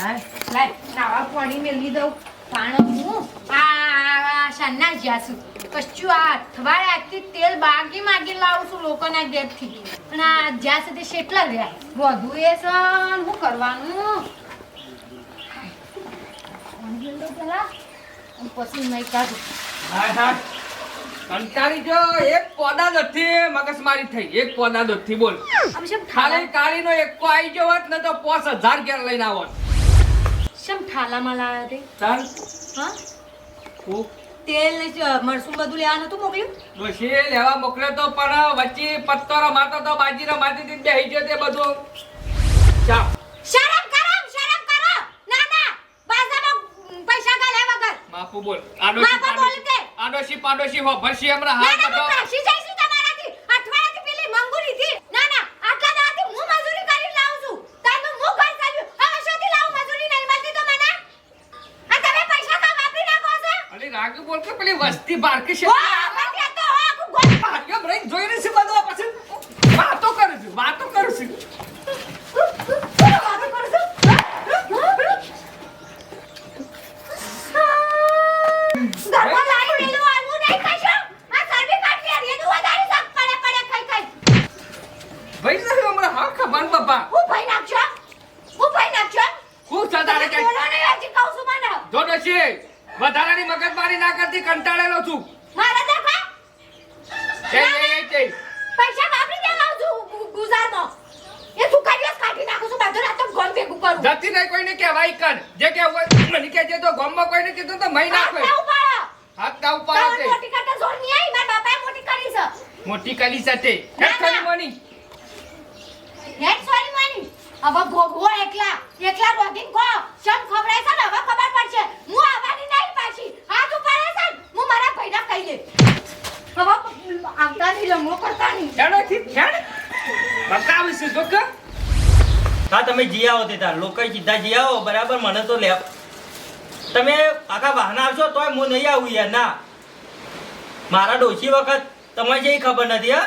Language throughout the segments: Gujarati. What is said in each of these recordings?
લાય, નાવા પાણી મેલી દઉં પાણો હું? આ શાના જાસુ કશું આ અઠવાડિયે આખી તેલ બાગી માગી લાવું છું લોકોના ઘેરથી. પણ આ જ્યાં સુધી શેટલા રહ્યા? વધુ એ સન શું કરવાનું? પાણી મેલી દઉં પેલા. અને પછી નહીં કાઢું. હા હા. કંટાળી જો એક પોદા નથી મગજમારી થઈ. એક પોદા નથી બોલ. ખાલી કાળીનો એકો આવી ગયો હોત ને તો પોસ હજાર ઘેર લઈને આવત. શેમ ઠાલામાં લાયા તે? ચાલ હા? ઓ તેલ ને મરસું બધું લેવાનું હતું મોકલ્યું? ડોશી લેવા મોકલે તો પણ વચ્ચે પત્તો રમાતો તો બાજી માતી ને બેહી ગયો તે બધું. ચા. શરમ કરો શરમ કરો! ના ના! બાજામાં પૈસા ગાલ્યા વગર. માફુ બોલ. આડોશી માફા બોલ પાડોશી તે. આડોશી પાડોશી હો ભરશી હમણાં હાથ બધો પેલી વસ્તી બારકી છે. ઓ મને તો હો આખું ગોળ ભાગ્ય બ્રેક છે બધું પછી વાતો કરું છું વાતો કરું છું. વાતો કરું કે વધારાની મગજમારી ના કરતી કંટાળેલો છું. મારા દેખા એ એ એ પૈસા વાપરી દેવા છું ગુ- ગુજારમાં. એ તું કરીશ કાઢી નાખું છું બધું રાતો ગોમ ભેગું કરું. જતી નહીં કોઈને કહેવાય કર જે કે હોય મને જે તો ગોમમાં કોઈને કીધું તો મહી હાથ નાખો. ઉપાડો. હાથ તાવર ઉપાડે મોટી કાટા જોરની આઈ મારા બાપાએ મોટી કરી છે. મોટી કરી છે તે. હેડ ના. મની. Head sorry money. હવે ભોગવો એકલા. એકલા રોગીન કો સમ ખબરાય છે ને? હવે ખબર પડશે. હું આવવાની નહીં. પાછી હાથ ઉપાડે છે ને, હું મારા ભાઈને કહી દે હવે આવતા નહીં લમણો કરતા નહીં એનોથી ખેડ બતાવીશું જો જોક હા તમે જી આવો તે તાર. લોકો સીધા જી આવો બરાબર? મને તો લે. તમે આખા વાહન આવશો તોય હું નહીં આવું યાર ના. મારા ડોશી વખત તમને જે ખબર નથી હા?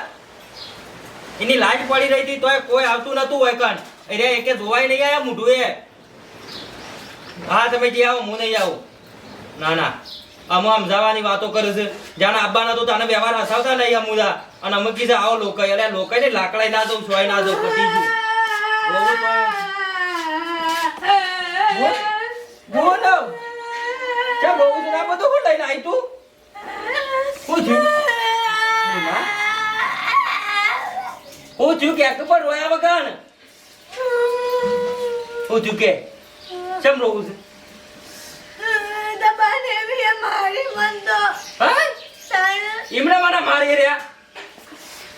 એની લાજ પડી રહી હતી તોય કોઈ આવતું નતું હોય કણ. એટલે એકે જોવાય નહીં આયા મૂઢું એ હા તમે જે આવો હું નહીં આવું. ના ના. અમે સમજાવવાની વાતો કરે છે. જાણે આબાના તો તને વ્યવહાર હસાવતા નહીં અમુદા અને અમે કીધું, આવો લોકો એટલે લોકો ને લાકડાઈ ના દઉં, સોય ના જવું પતી ગયું. જરા બધું હું લઈને આવી તું? શું થયું બોલા. શું થયું કે એક પર રોયા વગર શું થયું કે ચમ રોવું છે દબાને બી મારી મન તો હા એમણે મને મારી રહ્યા?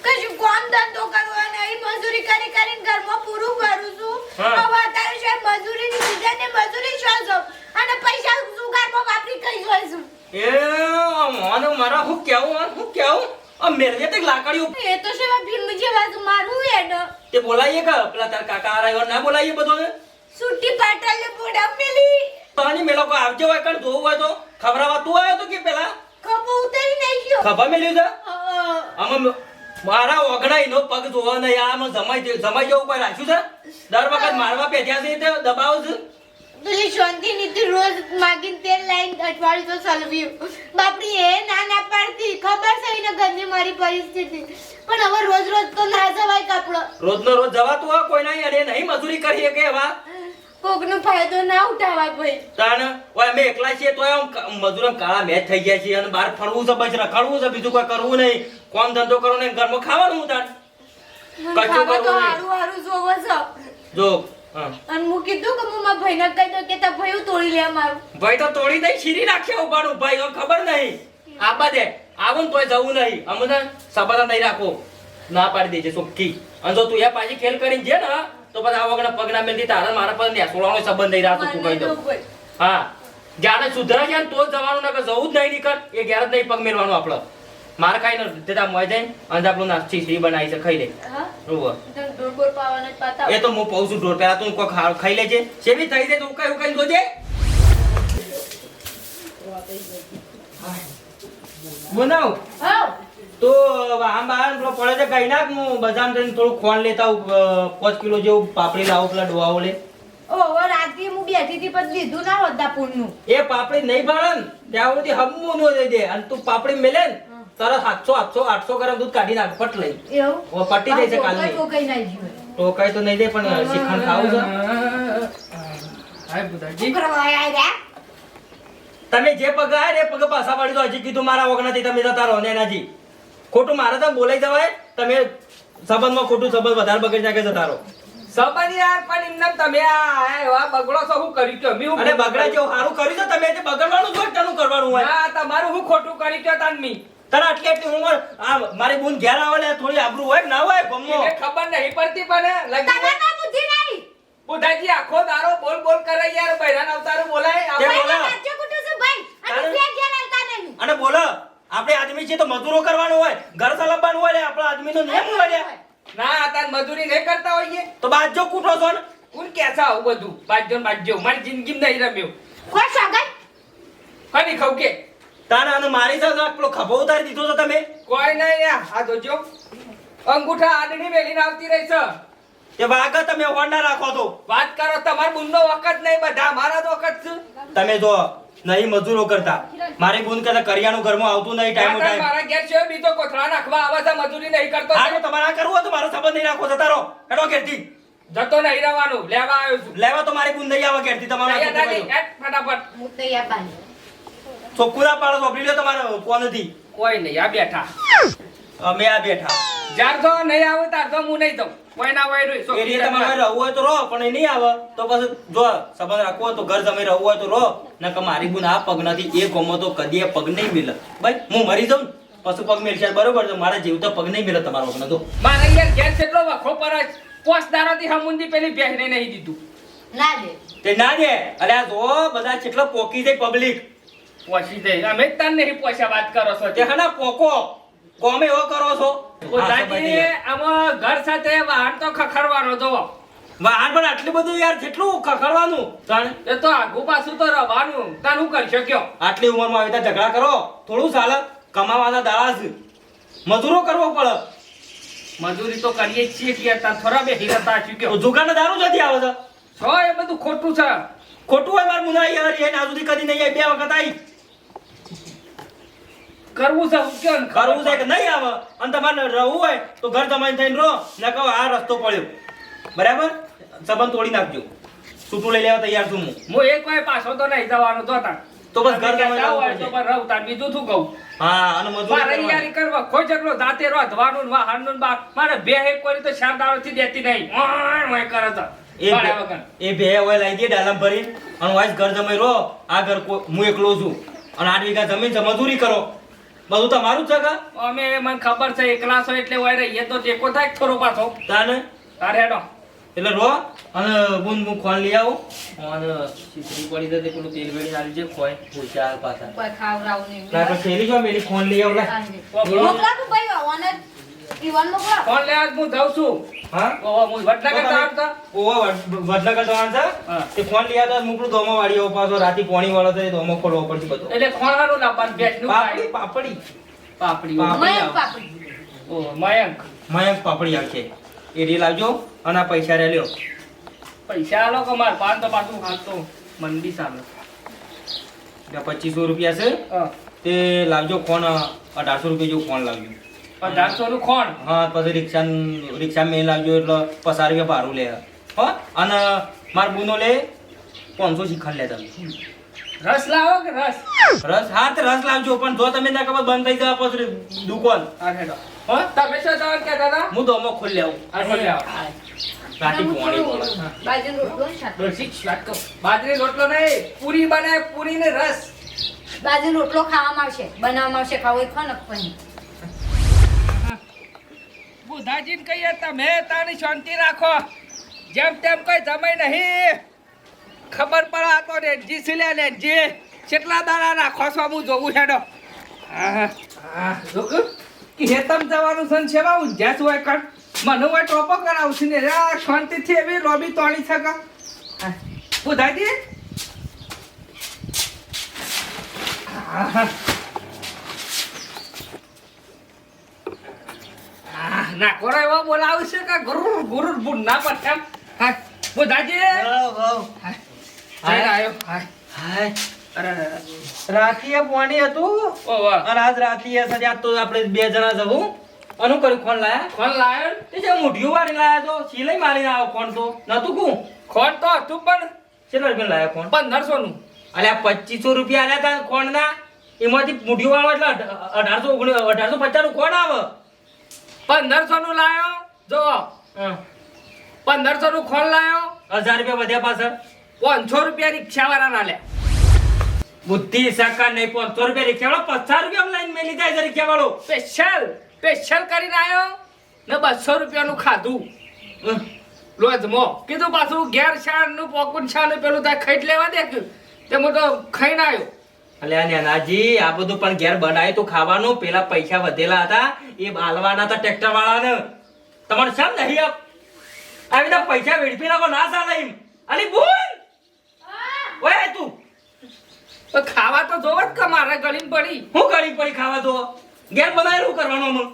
કશું કોમ ધંધો કરવો નહીં. મજૂરી કરી કરીને ઘરમાં પૂરું કરું છું. હવે અત્યારે છે મજૂરીની બીજા ને મજૂરી શું છો અને પૈસા સુગારમાં વાપરી કઈ જોઈશું એ મને મારા હું કેવું હું કેવું? મેરજે તે લાકડીઓ. એ તો છે ભીમ જેવા મારું એનો તે બોલાઈએ કે પેલા તાર કાકા આરાયો ના બોલાઈએ બધો સુટી પાટલ ને બોડા મેલી. પાણી મેલો કો આવજો હોય કણ જોવું હોય તો? ખબરાવા તું આવ્યો તો કે પેલા? ખભો ઉતરી ગયો. ખબર મેલ્યું છે? આમાં મારા ઓગણાઈ નો પગ જોવો નહીં આમાં જમાઈ જમાઈ જેવું કોઈ રાખ્યું છે? દર વખત મારવા પેઠ્યા છે તે દબાવ છે? પેલી શાંતિ નીતિ રોજ માગીને તેલ લાઈન અઠવાડિયું તો સલવ્યું. બાપડી એ ના ના પાડતી. ખબર છે એને ઘરની મારી પરિસ્થિતિ. પણ હવે રોજ રોજ તો ના જવાય કપડો. રોજનો રોજ જવાતું હોય કોઈ નહીં અરે નહીં. મજૂરી કરીએ કે એવા? કોકનો ફાયદો ના ઉઠાવા કોઈ. તાન ઓય અમે એકલા છીએ તોય આમ ક- કાળા મેચ થઈ ગયા છીએ અને બહાર ફરવું છે બસ રખડવું છે બીજું કોઈ કરવું નહીં. કોમ ધંધો કરવો નહીં ઘરમાં ખાવાનું તાન મને કશું ખાવા તો કરવું હારું હારું જોવો છો. જો અને હું કીધું કે હું મારા ભાઈને કહી દઉં કે તાર ભાઈ તોડી લે મારું ભાઈ તો તોડી દઈ છીરી નાખ્યો ઉપાડું ભાઈ ખબર નહીં. આબા દે આવું તોય જવું નહીં. અમને સબત નહીં રાખો ના પાડી દેજે ચોખ્ખી અને જો તું એ પાછી ખેલ કરીને જે ને તો પછી આ વગર પગ ના મેલતી તારા મારા પર નેસોળાનો સંબંધ થઈ રહ્યો તું કહી દઉં. હા. જ્યારે સુધરા છે તો જવાનું ના જવું જ નહીં નીકળ. એ ઘેર જ નહીં પગ મેળવાનું આપણે મારે ખાઈ ન દેતા મોય જાય અને આપણું નાસ્તી શ્રી બનાવી છે ખાઈ લે. એ તો હું કહું છું ઢોર પેલા તું કોઈ ખાઈ લેજે. સેવી થઈ જાય તો કઈ ઉકાઈ જોજે? બનાવ. તો આમ બહાર પેલો પડે છે કઈ નાખ. હું બજાર જઈને થોડું ખોણ લેતા આવું પાંચ કિલો જેવું પાપડી લાવો પેલા ડોવાઓ લે ઓહો રાત્રે હું બેઠી હતી પણ લીધું ના હોત દાપૂરનું એ પાપડી નહીં ભાળે ને ત્યાં સુધી હમવું નો દઈ દે. અને તું પાપડી મેલે ને તરત સાતસો આઠસો આઠસો ગ્રામ દૂધ કાઢી નાખ પટ લઈ એવું? ઓ પટી જાય છે કાલે તો કઈ તો નહીં દે પણ શ્રીખંડ ખાવું છે. તમે જે પગ આયા ને એ પગ પાછા પાડી દો. હજી કીધું મારા વગરથી તમે જતા રહો ને એનાથી ખોટું મારે તો બોલાઈ જવાય. તમે સંબંધમાં ખોટું સંબંધ વધારે બગડી નાખે જતા રહો સંબંધ યાર પણ એમને તમે આ એવા બગડો છો હું કર્યું કયો? મેં અને બગડા કર્યું? સારું કર્યું છે તમે જે બગડવાનું જ હોય તેનું કરવાનું હોય. હા તમારું હું ખોટું કર્યું તાન મી? તને આટલી આટલી ઉંમર આ મારી બૂન ઘેર આવે ને થોડી આબરૂ હોય ના હોય ગમો. ખબર નહીં પડતી પણ તને લગી તો બુદ્ધિ નહીં બુધાજી આખો દારો બોલ બોલ કરે યાર બૈરાન અવતારું બોલાય આપણે- બોલો. છે તારે- અને બોલો. આપણે આદમી છે તો મજૂરો કરવાનો હોય ઘર ચલાવવાનું હોય આપણા આદમીનો નિયમ હોય ના તાર મજૂરી નહીં કરતા હોઈએ. તો બાજો કૂટો છો ને? કોણ કે છે આવું બધું. બાજો બાજો મારી જિંદગીમાં નહીં રમ્યો. કોઈ સગાઈ કની ખવ કે? તારા અને મારી સાથે પેલો ખભો ઉતારી દીધો છો તમે? કોઈ નહીં આ આ જોજો અંગૂઠા આડણી મેલીને આવતી રહી છે. તે વાઘ તમે હોડ ના રાખો તો. વાત કરો તમાર બુંદો વખત નહીં બધા મારા તો વખત છે. તમે જો નહીં મજૂરો કરતા. મારી બૂન કરતા કરિયાણું ઘરમાં આવતું નહીં ટાઈમ ટાઈમ. મારા ઘેર છે બીજો કોથળા નાખવા આવે છે મજૂરી નહીં કરતો હા તો. તમારે આ કરવું હોય તો મારો સંબંધ નહીં રાખો જતા રહો. હેડો ઘેરથી. જતો નહીં રહેવાનું લેવા આવ્યો છું. લેવા તો મારી બૂન નહીં આવે ઘેરથી તમારો ફટાફટ. હું તૈયાર બાંધી ચોખ્ખું પાડો વાપરી લો તમારો ફોન નથી કોઈ નહીં આ બેઠા. અમે આ બેઠા. જ્યાર તો નહીં આવે ત્યાર તો હું નહીં જાઉં. કોઈ ના હોય રહ્યું. એ રીતે તમારે રહેવું હોય તો રહો પણ એ નહીં આવે. તો પછી જો સંબંધ રાખવો હોય તો ઘર તમે રહેવું હોય તો રહો. નકર મારી બુન આ પગ નથી એ ગમો તો કદી પગ નહીં મિલે. ભાઈ હું મરી જાઉં પશુ પછી પગ મેળશે બરોબર છે મારા જીવ તો પગ નહીં મિલે તમારો વગર તો મારે યાર ઘેર કેટલો વખો પર જ. પોસ દારોથી હમુંદી પેલી ભેંસને નહીં દીધું. ના દે. તે ના દે. અરે આ જો બધા કેટલો પોકી જાય પબ્લિક પોસી જાય અમે જ તાર નહીં પોસ્યા વાત કરો છો. તે હના પોકો. કોમે એવો કરો છો? દાદી આમાં ઘર સાથે વાહન તો ખખડવાનો જોવો વાહન પણ આટલું બધું યાર કેટલું ખખડવાનું? તણ? એ તો આગુ પાછું તો રવાનું. તાર હું કરી શક્યો? આટલી ઉંમરમાં આવી રીતે ઝઘડા કરો? થોડું ચાલે કમાવાના દાડા છે મજૂરો કરવો પડે. મજૂરી તો કરીએ જ છીએ કે તાર થોડા બે હિરતા ચૂક્યો. દુકાને દારૂ નથી આવે છે? છો એ બધું ખોટું છે. ખોટું હોય મારું મુના યાર એ સુધી કદી નહીં આવી. બે વખત આવી. કરવું છે હું કયો ને કરવું છે કે નહીં આવે? અને તમારે રહેવું હોય તો ઘર તમારી થઈને રહો ને કહો આ રસ્તો પડ્યો. બરાબર? સંબંધ તોડી નાખજો. છૂટું લઈ લેવા તૈયાર છું હું. હું એક વાર પાછો તો નહીં જવાનું તો તાર. તો બસ ઘર તમે હોય તો પણ રહું તાર બીજું શું કહું? હા અને મજૂરી મારે કરવાની. કરવા કોઈ ઝઘડો દાતે રોધવાનું ને વાહનનું ને બા મારે બે એક કરી તો ચારથી દેતી નહીં. ઓય કરે તો. એ બે- હોય લઈ દે ડાલમ ભરી અને વાઈસ ઘર જમાઈ રહો. આ ઘર હું એકલો છું. અને આઠ વીઘા જમીન છે મજૂરી કરો. બધું તમારું છે કા? અમે મને ખબર છે એકલા છો એટલે હોય રહીએ તો ટેકો થાય થોડો પાછો. તાને? તારે હેડો. એટલે રો અને બુન હું ખોન લઈ આવું. અને શીતળી પડી દે પેલું તેલ વેડી આવી છે ખોય પૂછા પાછા. કોઈ ખાવડાવું નહીં. ના તો થેલી જો મેલી ફોન લઈ આવું લા. મોકલા તો ભાઈ આવવાને ઈવન મોકલા ફોન લે આજ હું જાઉં છું. હા? ઓહો હું વડનગર જાઉં તો ઓવા તે ફોન લઈ આવતા મોકલું દોમો વાળી પાછો રાતી પોણી વાળો તો દોમો ખોલવો પડશે બધો. એટલે ખોણાનું લાવવાનું ભેંસનું પાપડી ખાય. પાપડી. પાપડી પાપડી. મયંક પાપડી ઓહો મયંક. મયંક પાપડી આવશે. એ રી લાવજો અને આ પૈસા રે લ્યો. પૈસા આલો કે પાન તો પાછું હાલ તો મંદી સામે. પચીસો રૂપિયા છે. તે લાવજો ફોન અઢારસો રૂપિયા જેવું ફોન લાવજો. અઢારસો નું ખોણ? હા પછી રિક્ષા રિક્ષા મેં લાવજો એટલે પસાર રૂપિયા ભાડું લે. હો અને માર બુનો લે પાંચસો શીખણ લે તમે રસ લાવો કે રસ? રસ? હા તે રસ લાવજો પણ જો તમે ના ખબર બંધ થઈ જાય પછી દુકાન. હા હો? તમે શું જવાનું કહેતા હતા હું દોમો ખોલી આવું. આ ખોલી આવો. બાજરી રોટલો નહીં પૂરી બનાય પૂરી ને રસ. બાજરીનો રોટલો ખાવામાં આવશે બનાવવામાં આવશે ખાવો એ ખો ને બુધાજીને કહીએ તમે તારી શાંતિ રાખો. જેમ તેમ કઈ જમાય નહીં. ખબર પડે આ તો રેનજી સિલે જી કેટલા દાડા રાખો છો? હું જોવું હેડો. હા હા હેતમ જવાનું છે ને સેવા ઊંઝ્યા છું હોય કણ. મને હોય ટોપો કરાવું છું ને રે શાંતિથી એવી લોબી તોડી શકા બુધાજી હા આહ, ના કોરો એવો બોલાવે છે કે ગુરુર ગુરુર બુન ના પર એમ. હા બુધાજી. જઈને આવ્યો. હાય. હાય. અરે રાખીએ. પાણી હતું? અને આજ રાખીએ સજા આજ તો આપણે બે જણા જવું અનુ કર્યું કોણ લાયા? કોણ લાયો? તે જે મુઠ્ઠીઓ વાળી લાયા તો સિલાઈ મારીને આવ્યો કોણ તો. નતું કું? ફોન તો હતું પણ કેટલા રૂપિયા લાયા ફોન? પંદરસો નું અલ્યા પચીસો રૂપિયા આલ્યા તા કોણના એમાંથી મુઠ્ઠીઓ વાળો એટલે અઢારસો ઓગણી અઢારસો પચાસનું કોણ આવે. પંદરસો નું લાયો? જો. પંદરસો નું ખોલ લાયો. હજાર રૂપિયા વધ્યા પાછળ. પાંચસો રૂપિયા રિક્ષા વાળા ના લે. બુદ્ધિ સકા નહીં પાંચસો રૂપિયા રિક્ષા વાળો પચાસ રૂપિયા લાઈન મેલી જાય છે રિક્ષા વાળો સ્પેશિયલ સ્પેશિયલ કરીને આવ્યો ને બસો રૂપિયાનું ખાધું. લોજ લોજમો. કીધું પાછું ઘેર શાળનું પોકુન શાળ પેલું ત્યાં ખાઈ લેવા દે તે તો ખાઈને આવ્યો અલ્યા નાનાજી આ બધું પણ ઘેર બનાય તો ખાવાનું. પેલા પૈસા વધેલા હતા. એ બાલવાના હતા ટ્રેક્ટર વાળાને તમારે શેમ નહીં આપ આવી રીતે પૈસા વેડફી નાખો ના ચાલે એમ. અલી બોલ. ઓય તું. ખાવા તો જોવો જ કે મારે ગળીને પડી. હું ગરીબ પડી ખાવા તો ઘેર બનાવેલું કરવાનું શું?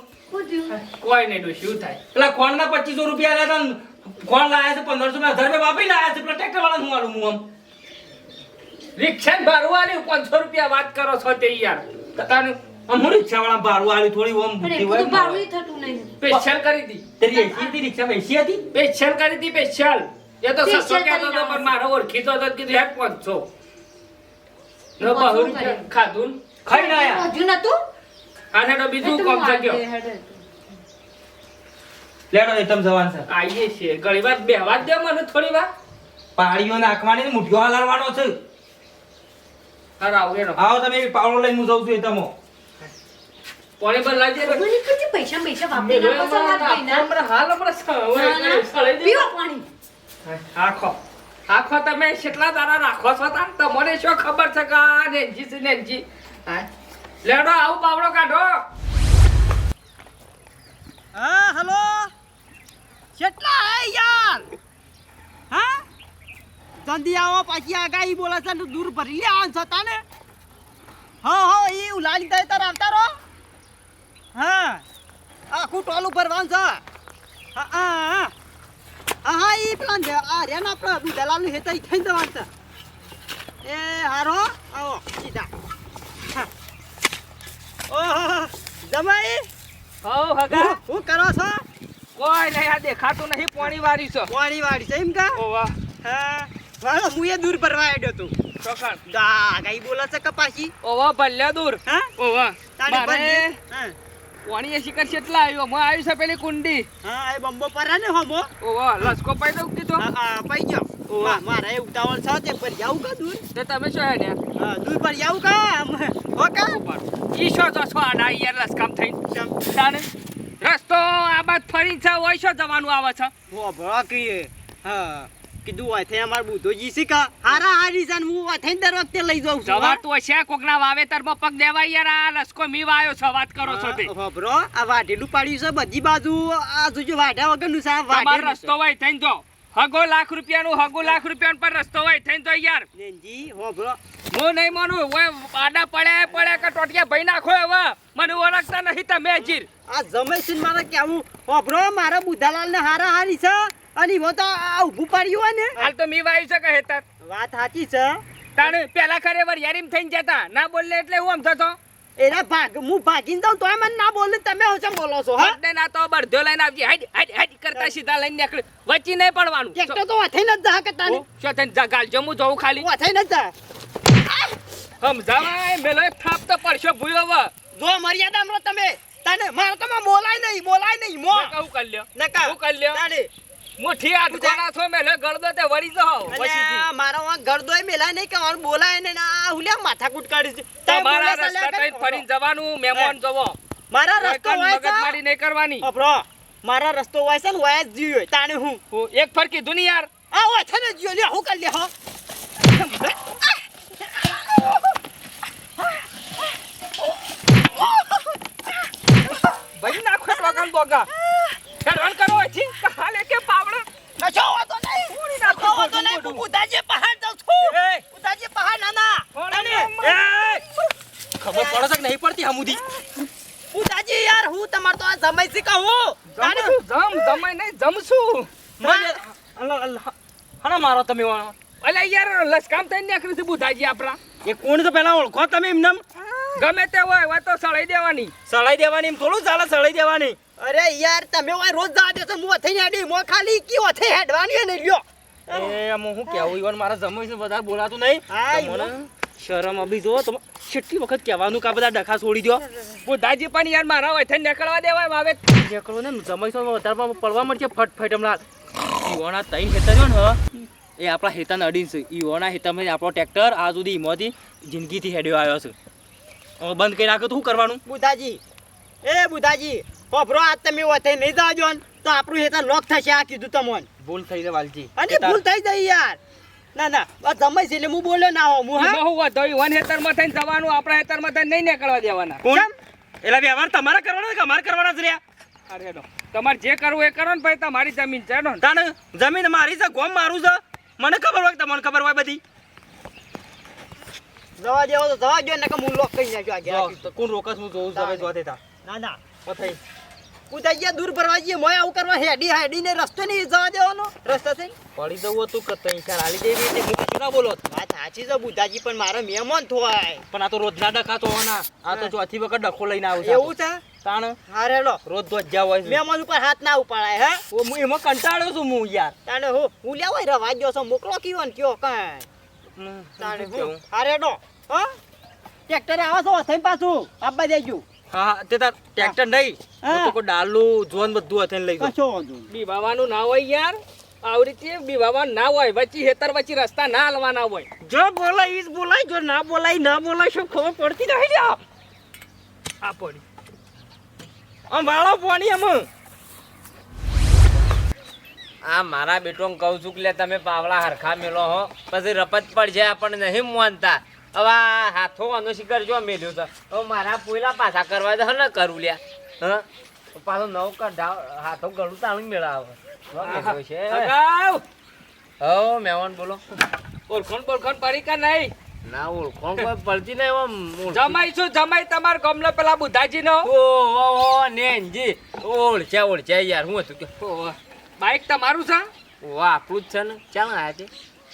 કોઈ નહીં શું થાય? પેલા કોણ ના પચીસો રૂપિયા આલ્યા હતા કોણ લાયા છે પંદરસો હજાર રૂપિયા વાપરી લાયા છે પેલા ટ્રેક્ટર વાળા હું આલું હું આમ? રિક્ષા ભાડું પાંચસો રૂપિયા વાત કરો છો તે યાર. તાનું રિક્ષા વાળા ભાડું થોડી ઓમ બુદ્ધિ હોય તો ને. થતું નહીં. સ્પેશિયલ કરી દી. તેરી એસી હતી રિક્ષા એસી હતી? સ્પેશિયલ કરી દી સ્પેશિયલ એ તો સસ્તો કહેતો હતો પણ મારો ઓળખીતો હતો. કીધું હેડ પાંચસો. ને બહુ ખાધું. ખાઈ ના હજુ નતું? આને તો બીજું કોમ થઈ લેડો એ તમ જવાન છે. આઈએ છીએ. ઘણી વાર બેહવા જ દે મને થોડી વાર. પાળીઓ નાખવાની મુઠ્યો હલાવવાનો છે. આવું એનો આવો તમે પાવડો લઈને હું જઉં છું એ તમો. પાણી પર. મને પૈસા પૈસા વાપરી હાલ પાણી. આખો. આખો તમે કેટલા દાડા રાખો છો તમને શું ખબર છે કે આ નેનજી છે નેનજી? લેડો આવું બાવડો કાઢો. હા હલો? કેટલા હે યાર? હા? આવો પાછી આગાહી બોલે છે દૂર ભરી લે આન છતા ને. હા હા ઈ ઉલાડી દે તાર આવતા રહો. હા. આખું ટોલું ભરવાનું છે હા હા હા. ઈ પ્લાન છે. આ રે ના આપણે દુધલાલનું હેતા થઈ જવાનું છે. એ હારો આવો સીધા ઓહો જમાઈ. હો હગા હું કરો છો? કોઈ નહીં આ દેખાતું નહીં પોણી વાળી છો. પોણી વાળી છે એમ કા? ઓ વાહ. હા. વાળો હું એ દૂર ભરવા આવ્યો તું ચોકણ દા કઈ બોલે છે કપાસી? ઓ વાહ ભલ્યા દૂર. હા? ઓ વાહ તારે ભલે. હા. પાણી એ કેટલા આવ્યો. હું આવ્યું છે પેલી કુંડી. હા એ બંબો પર ને હોમો ઓ વાહ લસકો પાઈ દઉં કીધો હા પાઈ પઈ ઓવા. મારા એ ઉતાવળ છે તે પર જાવ કા દૂર? તે તમે શું હે ને હા દૂર પર જાવ કા? ઓ હો કા? ઈ શો તો છો આડા યાર લસકામ થઈ. તાને રસ્તો આ બાદ ફરી છે હોય શું જવાનું આવે છે? ઓ ભળા હા. કીધું હોય થઈ અમાર બુધો જીસી કા. હારા હારી છે હું થઈને દર વખતે લઈ જાઉં છું સવાર તો છે કોકના વાવેતરમાં પગ દેવાય યાર આ લસકો મી વાયો છો વાત કરો છો તે. હા, હોભળો, આ વાઢેલું પાડ્યું છે બધી બાજુ આ જોજો છે આ તમારો વાઢેલું છે. રસ્તો હોય થઈને જો. હગો લાખ રૂપિયાનું હગો લાખ રૂપિયાનું પર રસ્તો હોય થઈ તો યાર. નેનજી, હોભળો. હું નહીં માનું ઓય આડા પડ્યા પડ્યા કે ટોટિયા ભાઈ નાખો હવે. મને ઓળખતા નહીં તમે જીર આ જમેશીન મારે કેવું હોભળો મારા બુધાલાલ ને હારા હારી છે. અને મો તો આ ઊભું પાડ્યું હોય ને. હાલ તો મી વાયુ છે કહે તાર વાત સાચી છે. તાણે પેલા ખરે વાર થઈને જતા. ના બોલે એટલે હું આમ થતો? એના ભાગ હું ભાગીને દઉં તોય મને ના બોલે તમે હું બોલો છો હા? ના તો બરધો લઈને આવજે. હાઈડ હાઈડ હાઈડ કરતા સીધા લઈને નીકળ. વચ્ચે નહીં પડવાનું. ટ્રેક્ટર તો વાથે ન જા કે તાને ઓ, શું થઈને જા ગાલ જમું જોઉં ખાલી. વાથે ન જા સમજાવાય મેલો થાપ તો પડશો ભૂયો હવે. જો મર્યાદામાં રહો તમે. તાને મારે તમે બોલાય નહીં બોલાય નહીં મો. કહું કરી લ્યો. નકા. હું કરી લ્યો. મુઠ્ઠી હાથ છો મેલે ગળદો તે વળી મારો આ નહીં કે બોલાય ને હુલ્યા માથાકૂટ કાઢી છે. તમારા રસ્તા ચાલ્યા થઈને જવાનું મહેમાન જવો. મારા રસ્તો હોય છે મગજમારી નહીં કરવાની. અપરો મારા રસ્તો હોય છે ને હોય જ જીવ્યો તાણે હું? હું એક ફર કીધું ને યાર. આ હોય છે ને જીવ્યો લે હું કરી લે હો. ભાઈ નાખો ટોકન બોગા. હેડવાન કરો અહીંથી. પાવડો નશો નહીં. પૂરી હોતો નહીં. હું ઉદાજી પહાડ જાઉં છું. ઉદાજી પહાડ નાના. ખબર પડે છે કે નહીં પડતી હમુદી? ઉદાજી યાર હું તમાર તો આ જમાઈ શીખા હું તાણે. જમશું જમ જમાઈ નહીં જમશું. હને મારો તમે વાળો. અલે યાર લસકામ થઈને નીકળી છે બુધાજી આપણા. એ કોણ તો પેલા ઓળખો તમે એમને? ગમે તે હોય હોય તો સળાઈ દેવાની. સળાઈ દેવાની થોડું ચાલે સળાઈ દેવાની. અરે યાર તમે ઓય રોજ જા દે તો મો થઈને હેડી મો ખાલી કયો થઈ હેડવાની ને લ્યો. એ હું કેવું ઈવન મારા જમોઈ છે વધારે બોલાતું નહીં. તમને શરમ અભી જો તમે કેટલી વખત કહેવાનું કે બધા ડખા છોડી દો બુધાજી પણ યાર મારા હોય થઈને નીકળવા દેવાય વાવે નીકળો ને જમાઈ તો વધારે પડવા મળશે ફટ ફટ હમણાં ઈવોના તઈ હેતર ને એ આપણા હેતાને અડીન છે. ઈવોના હેતામાં આપણો ટ્રેક્ટર આ સુધી ઈમોથી જિંદગીથી હેડ્યો આવ્યો છે. હવે બંધ કરી નાખો તો શું કરવાનું? બુધાજી. એ બુધાજી પોપરો આજ તમે ઓથે નહીં જાજો ને તો આપણું હેતા લોક થશે આ કીધું તમને. ભૂલ થઈ છે વાલજી. અને ભૂલ થઈ જાય યાર. ના ના આ જમાઈ છે એટલે હું બોલ્યો ના હોઉં હું હા? હું વધો વન હેતરમાં થઈને જવાનું આપણા હેતરમાં થઈને નહીં નીકળવા દેવાના. કોણ? એટલે વ્યવહાર તમારે કરવાનો કે અમારે કરવાના જ રહ્યા? અરે નો તમારે જે કરવું એ કરો ને ભાઈ તમારી જમીન છે નો. તાને જમીન મારી છે ગોમ મારું છે. મને ખબર હોય કે તમને ખબર હોય બધી. જવા દેવો તો જવા દો ને કે હું લોક કરી નાખ્યો આ. કોણ રોકસ હું જોઉં. તમે જોતે તા ના ના. થઈ બુધાજી દૂર ભરવા જઈએ મોય આવું કરવા હેડી હેડી ને રસ્તો નહીં જવા દેવાનો રસ્તો થઈ પડી દઉં હતું કે તઈ ચાર હાલી દેવી હતી હું ના બોલો. વાત સાચી છે બુધાજી પણ મારે મહેમાન થોય પણ આ તો રોજના ડખા તો હોવાના આ તો ચોથી વખત ડખો લઈને આવું એવું છે? તાણ? હા રેલો રોજ તો જ હોય મહેમાન ઉપર હાથ ના ઉપાડાય હે? હું એમાં કંટાળ્યો છું હું યાર. તાણે હું હું લેવાય રવા ગયો છો મોકલો કીવો ને કયો કાંઈ. તાણે હું કેવું? અરે હા? ટ્રેક્ટરે આવો છો થઈ પાછું. આપવા દેજો. હા તે તાર ટ્રેક્ટર નહીં. તો કોઈ ડાલું જોન બધું હથે લઈ ગયો. કશો વાંધો નહીં. બીવાવાનું ના હોય યાર. આવી રીતે બીવાવાનું ના હોય. વચ્ચે હેતર વચ્ચે રસ્તા ના હલવાના હોય. જો બોલાય ઈ બોલાય. જો ના બોલાય ના બોલાય શું ખબર પડતી નહીં લ્યા? આ પડી આમ વાળો પાણી આમ આ મારા બેટો કહું છું કે લે તમે પાવડા હરખા મેલો હો. પછી રપત પડશે આપણને નહીં માનતા હવે હાથો આનો શિકાર જો મેલ્યો છે હવે મારા પોયલા પાછા કરવા તો ને કરું લ્યા. હા? પાછો નવ કઢાવ હાથો ગળું તાણું મેળાવે. હો મહેમાન બોલો. ઓળખણ બોળખણ પડી કે નહીં? ના ઓળખોણ કોઈ પડતી નહીં એમ જમાઈ છું જમાઈ તમાર ગમલો પેલા બુધાજી નો ઓ ઓ નેનજી. ઓળખ્યા ઓળખ્યા યાર હું હતું કે. બાઈક તમારું છે? ઓ આપણું જ છે ને. ચાલ આયા છે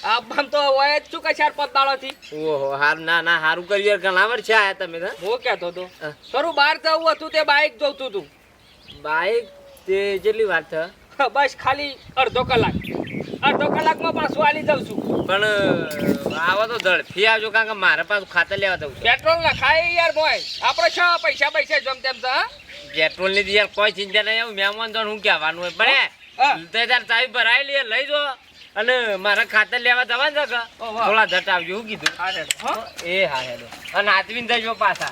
આમ તો હોય જ છું કે ચાર પાંચ દાડો થી ઓહો હાર ના ના હારું કર્યું યાર ઘણા વર્ષ આયા તમે તો હું કહેતો હતો. હા. બહાર જવું હતું તે બાઈક જોતું હતું. બાઈક તે જેટલી વાત છે બસ ખાલી અડધો કલાક. અડધો કલાકમાં પાછું આલી જાઉં છું. પણ આવો તો ઝડપી આવજો કારણ કે મારે પાછું ખાતર લેવા દઉં પેટ્રોલ ના ખાય યાર બોય આપણે છ પૈસા પૈસા જમ તેમ તો? પેટ્રોલની યાર કોઈ ચિંતા નહીં મહેમાન તો હું કહેવાનું હોય. પણ તે તાર ચાવી ભરાયેલી લઈ જો. અને મારા ખાતર લેવા જવાનું છે થોડા ધટ આવજો હું કીધું હા. એ હા હેલો અને હાથવીને જજો પાછા.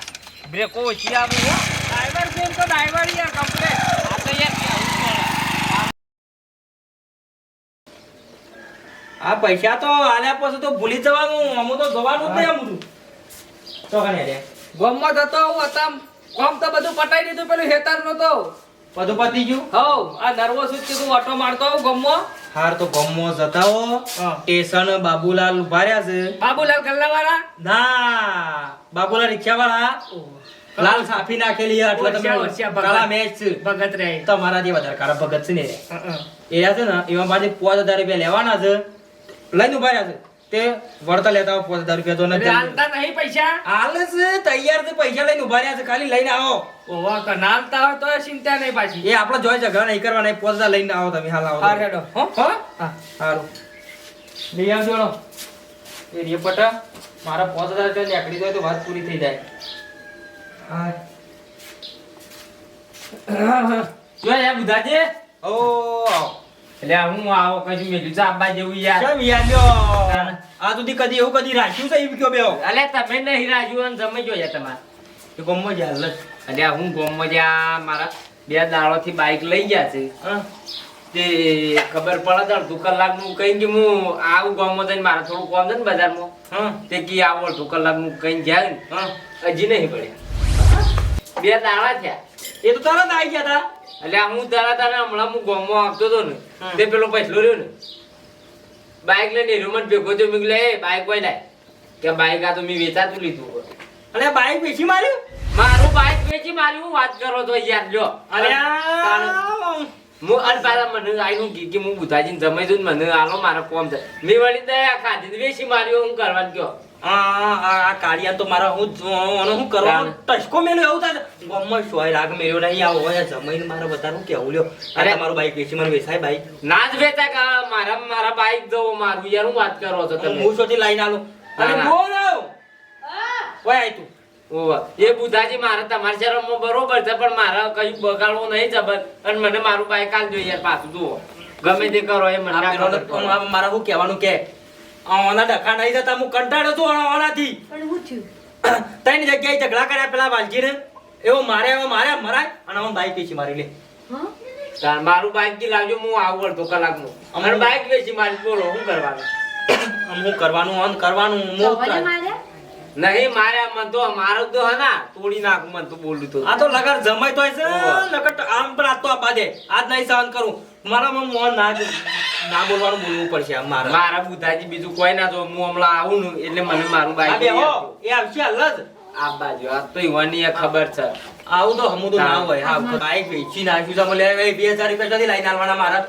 બ્રેકો ઓછી આવે ડ્રાઈવર છે તો ડ્રાઈવર યાર કમ્પ્લેટ આ તો યાર પૈસા તો આલ્યા પછી તો ભૂલી જવાનું. અમુ તો જવાનું જ નહીં અમુ તો કને રે ગોમમાં જતો હું હતા કોમ તો બધું પટાઈ દીધું પેલું હેતર નો તો. બધું પતી ગયું? હવ આ નર્વસ જ ઓટો મારતો હું ગોમમાં હાર તો ગમો જતા હો. સ્ટેશન બાબુલાલ ઊભા રહ્યા છે. બાબુલાલ ગલ્લાવાળા ના બાબુલાલ રિક્ષા વાળા લાલ સાફી નાખેલી એટલે તમે. કાળા મેચ ભગત રે તમારા જેવા ભગત છે ને. એ. રહ્યા છે ને એમાં પાછી પાંચ હજાર રૂપિયા લેવાના છે. લઈને ઊભા રહ્યા છે. તે વળતા લેતા આવો હજાર રૂપિયા તો નથી આલતા નહીં પૈસા. હાલ છે તૈયાર છે પૈસા લઈને ઊભા રહ્યા છે ખાલી લઈને આવો. ઓવા તો નાલતા હોય તો ચિંતા નહીં પાછી. એ આપણે જોઈ ઝઘડા નહીં કરવાના પોતા લઈને આવો તમે હાલ આવો. હા રેડો હો? હો? સારું લઈ આવજો. એ રે પટા મારા પાંચ હજાર રૂપિયા નીકળી જાય તો વાત પૂરી થઈ જાય. હા જો યાર બુધાજી. ઓ એટલે હું આવો કશું છે આબા જેવું યાર કેમ યાર લ્યો? આ સુધી કદી એવું કદી રાખ્યું છે એમ કયો બેહો? અલે તમે નહીં રાખ્યું અને તમે જો યાર તમારે? એ ગમો જ હાલ જ. હું ગોમમાં જ્યાં મારા બે દાડોથી બાઈક લઈ ગયા છે. હા. તે ખબર પડે તો અડધું કલાકનું કઈ કે હું આવું ગામમાં જઈને મારે થોડું કોમ છે ને બજારમાં. હા. તે કી આવું અડધું કલાકનું કઈ જાય ને. હા હજી નહીં પડ્યા બે દાડા થયા. એ તો તરત આવી ગયા હતા એટલે હું તારા તારા હમણાં હું ગામમાં આવતો હતો ને તે પેલો પૈસલો રહ્યો ને. બાઈક લઈને હીરોમાં ભેગો થયો મેં એ બાઈક કોઈ લાય કે બાઈક આ તો મેં વેચાતું લીધું અને બાઈક વેચી માર્યું? મારું બાઈક વેચી માર્યું હું વાત કરો તો યાર જો અરે હું અન પાછા મને આઈનું કી કે હું બુધાજીને જમાઈ દઉં મને આલો મારા કોમ છે મેં વળી દયા ખાધી વેચી માર્યો હું કરવાનું કયો? આ કાળિયા તો મારા હું આનો હું કરવાનું ટસકો મેલ્યો એવું થાય છે. સોય રાગ મેલ્યો નહીં આવો હોય જમીન મારે બધાનું કેવું લ્યો? અરે અરે. મારું બાઈક વેચી મને વેચાય બાઈક ના જ વેચા કે મારા મારા બાઈક દો મારું યાર હું વાત કરો છો તમે? હું શોથી લઈને આલું. અને બોલ ઓય આય તું. એ બુધાજી મારે તમારા બરોબર છે પણ મારે કઈ બગાડવું નહીં જબર. અને મને મારું બાઈક આલ જોઈએ યાર પાછું જુઓ. ગમે તે કરો એ મને મારા શું કહેવાનું કે આના ડખા નહીં જતા હું કંટાળ્યો છું આનાથી પણ હું થયું ત્રણ જગ્યાએ ઝઘડા કર્યા પેલા વાલજીને. એવો મારે એવો મારે મરાય અને હું બાઈક વેચી મારી લે. તાર મારું બાઈકથી લાવજો હું આવું અડધો કલાકનું અમારે બાઈક વેચી મારી બોલો શું કરવાનું? હું કરવાનું ઓન કરવાનું હું માર્યા નહીં મારે મન તો મારો તો હે ના તોડી નાખું મન તો બોલું તો. આ તો લગર જમાય તો છે. તો આમ પણ આ તો આપા દે આજ નહીં સહન કરું. મારામાં મોં ના ના બોલવાનું બોલવું પડશે મારા. મારા બુધાજી બીજું કોઈ ના જો હું હમણાં આવું ને એટલે મને મારું બાઈક. એ આવશે હાલ જ આ બાજુ આ તો ઈવાની ખબર છે. આવું તો હમું તો ના હોય હા બાઈક વેચી નાખ્યું છે મને બે હજાર રૂપિયા ક્યાંથી લઈને આવવાના મારા.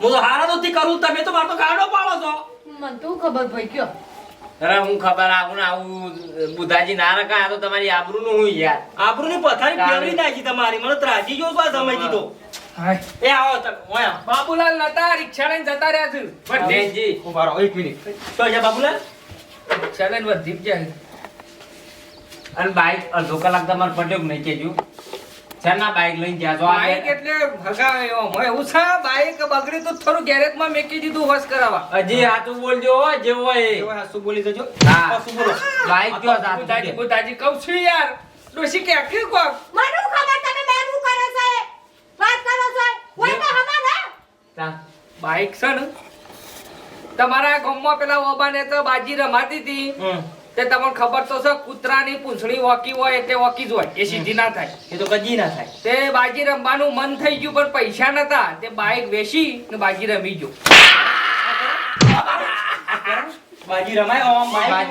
હું તો હારા તો કરું તમે તો મારો ગાડો પાડો છો. મને તો ખબર પડી ગયો. અરે હું ખબર આવું આવું બુધાજી ના રખા આ તો તમારી આબરૂ નું હું યાર. આબરૂની પથારી તારે. ફેરવી નાખી તમારી મને ત્રાસી ગયો છો આ તો. એ આવો તમે બાબુલાલ નતા રિક્ષા લઈને જતા રહ્યા છે. પણ નેનજી ઊભા એક મિનિટ. તો છે બાબુલાલ? રિક્ષા લઈને વધી જાય. અને બાઈક અડધો કલાક તમારે પડ્યો કે નહીં કેજો બાઈક લઈને જ્યાં છો બાઈક એટલે હગાવ્યો હોય બાઈક બગડી તો થોડું ગેરેજમાં મેકી દીધું વસ કરાવવા. હજી હાથું બોલજો હો જે હોય હાથું બોલી દેજો હા. હાસુ બોલો. બાઈક બુધાજી કહું છું યાર. ડોશી કે કે મને ખબર તમે બે શું કરો છો એ? વાત કરો છો એ? હોય તો હમણાં ને તા. બાઈક છે ને તમારા ગામમાં પેલા ઓબાને તો બાજી રમાતી હતી. તે તમને ખબર તો છે કૂતરાની પૂંછડી વોકી હોય એટલે વોકી જ હોય. એ સીધી ના થાય. એ તો કદી ના થાય. તે બાજી રમવાનું મન થઈ ગયું પણ પૈસા નતા. તે બાઈક વેચી ને બાજી રમી ગયો. બાજી રમાય ઓમ બાઈક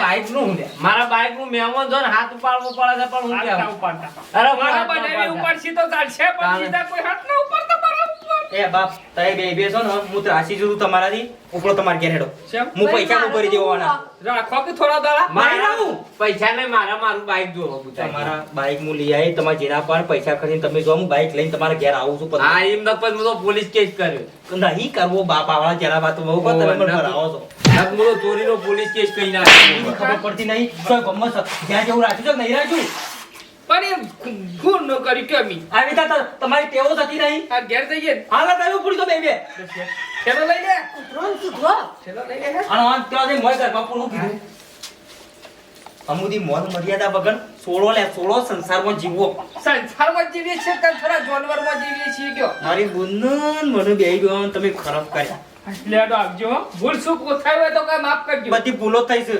બાઈક- નું હું મારા બાઈકનું મહેમાન જો ને હાથ ઉપાડવો પડે છે પણ હું હાથ ઉપાડતા. અરે મારા ઉપાડતા. ઉપરથી તો ચાલશે પણ સીધા કોઈ હાથ ના ઉપાડતા. એ બાપ તમે બે બેસો ને હું ત્રાસી જુદું તમારાથી ઉપડો તમારે ઘેર હેડો. હું પૈસા હું કરી દેવાના. રાખો કે થોડા દાડા? મારા હું પૈસા નહીં મારા મારું બાઈક જો તમારા બાઈક હું લઈ આવી તમારા જેના પર પૈસા કરીને તમે જો હું બાઈક લઈને તમારા ઘેર આવું છું હા એમ નક પછી તો પોલીસ કેસ કર્યો. નહીં કરવો બાપ આવડા જેના વાત બહુ પણ તમે મને ભરાવો છો. ચોરીનો પોલીસ કેસ કરી નાખ્યો ખબર પડતી નહીં. કોઈ ગમત છે. જ્યાં જેવું રાખ્યું છે નહીં રાખ્યું? પણ એ ગુણ ન કરી કેમી આવી તા તમારી ટેવો થતી નહીં આ ઘેર જઈએ ગઈ હાલ તમે પૂરી તો બે બે. થેલો લઈ લે. ત્રણ સુધરો થેલો લઈ લે. અને આમ ત્યાં જઈ મોય ઘરમાં પૂરું કીધું. અમુદી મોન મર્યાદા વગર સોળો લે સોળો સંસારમાં જીવો સંસારમાં જીવીએ છીએ કે ખરા જાનવરમાં જીવીએ છીએ કયો? મારી બુનન મને બે ગયો તમે ખરાબ કર્યા. લેડો આપજો ભૂલ સુખ થાય હોય તો કઈ માફ કરજો. બધી ભૂલો થઈ છે.